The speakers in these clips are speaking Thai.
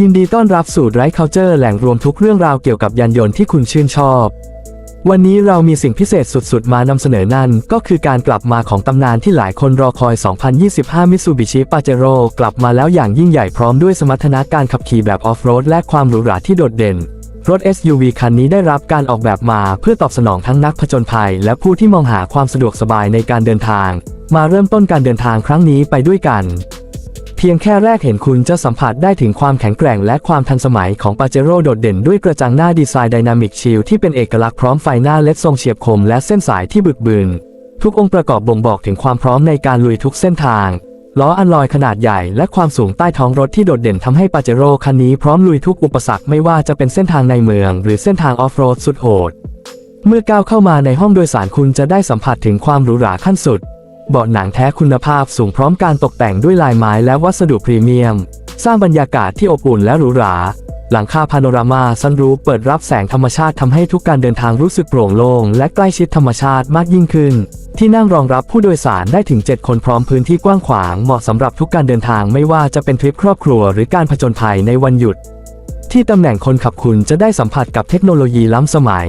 ยินดีต้อนรับสู่ไรเคาเจอร์แหล่งรวมทุกเรื่องราวเกี่ยวกับยานยนต์ที่คุณชื่นชอบ วันนี้เรามีสิ่งพิเศษสุดๆ มานำเสนอนั่น ก็คือการกลับมาของตำนานที่หลายคนรอคอย 2025 Mitsubishi Pajero กลับมาแล้วอย่างยิ่งใหญ่พร้อมด้วยสมรรถนะการขับขี่แบบออฟโรดและความหรูหราที่โดดเด่น รถ SUV คันนี้ได้รับการออกแบบมาเพื่อตอบสนองทั้งนักผจญภัย และผู้ที่มองหาความสะดวกสบายในการเดินทาง มาเริ่มต้นการเดินทางครั้งนี้ไปด้วยกัน พียงแค่แรกเห็นคุณจะสัมผัสได้ถึงความแข็งแกร่งและความทันสมัยของปาเจโร่โดดเด่นด้วยกระจังหน้าดีไซน์ไดนามิกชิลที่เป็นเอกลักษณ์พร้อมไฟหน้าเล็ดทรงเฉียบคมและเส้นสายที่บึกบืนทุกองค์ประกอบบ่งบอกถึงความพร้อมในการลุยทุกเส้นทางล้ออันลอยขนาดใหญ่และความสูงใต้ท้องรถที่โดดเด่นทำให้ปาเจโร่คันนี้พร้อมลุยทุกอุปสรรคไม่ว่าจะเป็นเส้นทางในเมือง หรือเส้นทางออฟโรดสุดโหด เมื่อก้าวเข้ามาในห้องโดยสารคุณจะได้สัมผัสถึงความหรูหราขั้นสุด เบาะหนังแท้คุณภาพสูงพร้อมการตกแต่งด้วยลายไม้และวัสดุพรีเมียม สร้างบรรยากาศที่อบอุ่นและหรูหรา หลังคาพาโนรามาซันรูฟเปิดรับแสงธรรมชาติทำให้ทุกการเดินทางรู้สึกโปร่งโล่งและใกล้ชิดธรรมชาติมากยิ่งขึ้น ที่นั่งรองรับผู้โดยสารได้ถึง 7 คนพร้อมพื้นที่กว้างขวางเหมาะสำหรับทุกการเดินทางไม่ว่าจะเป็นทริปครอบครัวหรือการผจญภัยในวันหยุด ที่ตำแหน่งคนขับคุณจะได้สัมผัสกับเทคโนโลยีล้ำสมัย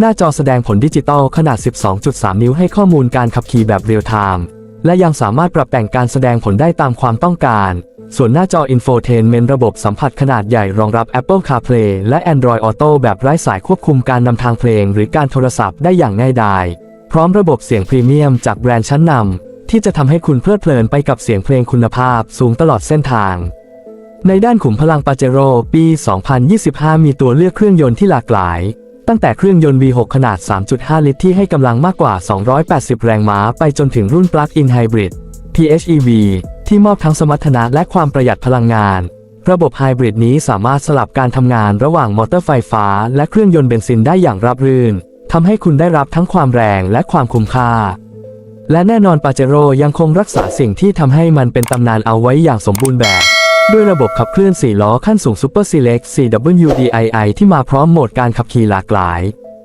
หน้าจอแสดงผลดิจิตอลขนาด 12.3 นิ้วให้ข้อมูลการขับขี่แบบเรียลไทม์ และยังสามารถปรับแต่งการแสดงผลได้ตามความต้องการ ส่วนหน้าจอ Infotainment ระบบสัมผัสขนาดใหญ่รองรับ Apple CarPlay และ Android Auto แบบไร้สายควบคุมการนำทางเพลงหรือการโทรศัพท์ได้อย่างง่ายดาย พร้อมระบบเสียงพรีเมียมจากแบรนด์ชั้นนำที่จะทำให้คุณเพลิดเพลินไปกับเสียงเพลงคุณภาพสูงตลอดเส้นทางในด้านขุมพลังปาเจโร่ปี 2025 มีตัวเลือกเครื่องยนต์ที่หลากหลาย ตั้งแต่เครื่องยนต์ V6 ขนาด 3.5 ลิตรที่ให้กำลังมากกว่า 280 แรงม้า ไปจนถึงรุ่น Plug-in Hybrid PHEV ที่มอบทั้งสมรรถนะและความประหยัดพลังงาน ระบบไฮบริดนี้สามารถสลับการทำงานระหว่างมอเตอร์ไฟฟ้า และเครื่องยนต์เบนซินได้อย่างราบรื่นทำให้คุณได้รับทั้งความแรงและความคุ้มค่า และแน่นอนปาเจโร่ยังคงรักษาสิ่งที่ทำให้มันเป็นตำนานเอาไว้อย่างสมบูรณ์แบบ ด้วยระบบขับเคลื่อน4ล้อขั้นสูง Super Select 4WDII ที่มาพร้อมโหมดการขับขี่หลากหลาย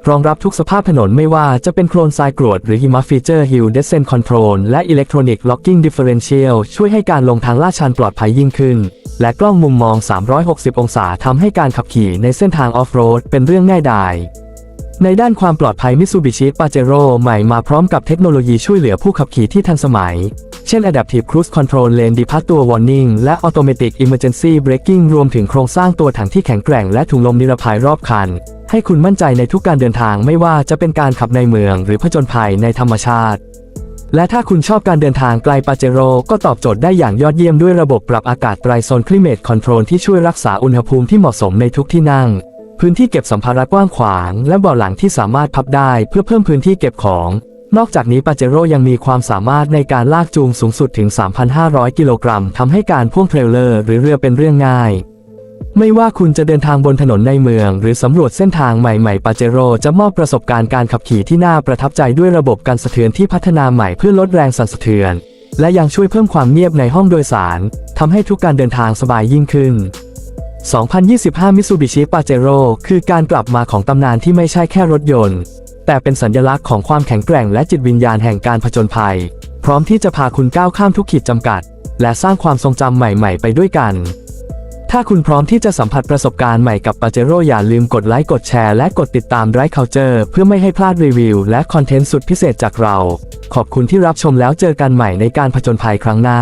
รองรับทุกสภาพถนนไม่ว่าจะเป็นโคลนทรายกรวดหรือหิมะฟีเจอร์ Hill Descent Control และ Electronic Locking Differential ช่วยให้การลงทางลาดชันปลอดภัยยิ่งขึ้น และกล้องมุมมอง 360 องศาทำให้การขับขี่ในเส้นทางออฟโรดเป็นเรื่องง่ายดาย ในด้านความปลอดภัย Mitsubishi Pajero ใหม่มาพร้อมกับเทคโนโลยีช่วยเหลือผู้ขับขี่ที่ทันสมัย เช่น Adaptive Cruise Control Lane Departure Warning และ Automatic Emergency Braking รวมถึงโครงสร้างตัวถังที่แข็งแกร่งและถุงลมนิรภัยรอบคัน ให้คุณมั่นใจในทุกการเดินทางไม่ว่าจะเป็นการขับในเมือง หรือผจญภัยในธรรมชาติ และถ้าคุณชอบการเดินทางไกลปาเจโร่ก็ตอบโจทย์ได้อย่างยอดเยี่ยมด้วยระบบปรับอากาศไตรโซนคลิเมตคอนโทรลที่ช่วยรักษาอุณหภูมิที่เหมาะสมในทุกที่นั่ง พื้นที่เก็บสัมภาระกว้างขวาง และเบาะหลังที่สามารถพับได้เพื่อเพิ่มพื้นที่เก็บของ นอกจากนี้ปาเจโร่ยังมีความสามารถในการลากจูงสูงสุดถึง 3,500 กิโลกรัมทำให้การพ่วงเทรลเลอร์หรือเรือเป็นเรื่องง่าย ไม่ว่าคุณจะเดินทางบนถนนในเมือง หรือสำรวจเส้นทางใหม่ๆปาเจโร่จะมอบประสบการณ์การขับขี่ที่น่าประทับใจด้วยระบบการสะเทือนที่พัฒนาใหม่เพื่อลดแรงสั่นสะเทือน และยังช่วยเพิ่มความเงียบในห้องโดยสารทำให้ทุกการเดินทางสบายยิ่งขึ้น 2025 Mitsubishi Pajero คือการกลับมาของตำนานที่ไม่ใช่แค่รถยนต์ แต่เป็นสัญลักษณ์ของความแข็งแกร่งและจิตวิญญาณแห่งการผจญภัย พร้อมที่จะพาคุณก้าวข้ามทุกขีดจำกัด และสร้างความทรงจำใหม่ ๆ ไปด้วยกัน ถ้าคุณพร้อมที่จะสัมผัสประสบการณ์ใหม่กับ Pajero อย่าลืมกดไลค์กดแชร์และกดติดตาม Drive Culture เพื่อไม่ให้พลาดรีวิว และคอนเทนต์สุดพิเศษจากเรา ขอบคุณที่รับชมแล้วเจอกันใหม่ในการผจญภัยครั้งหน้า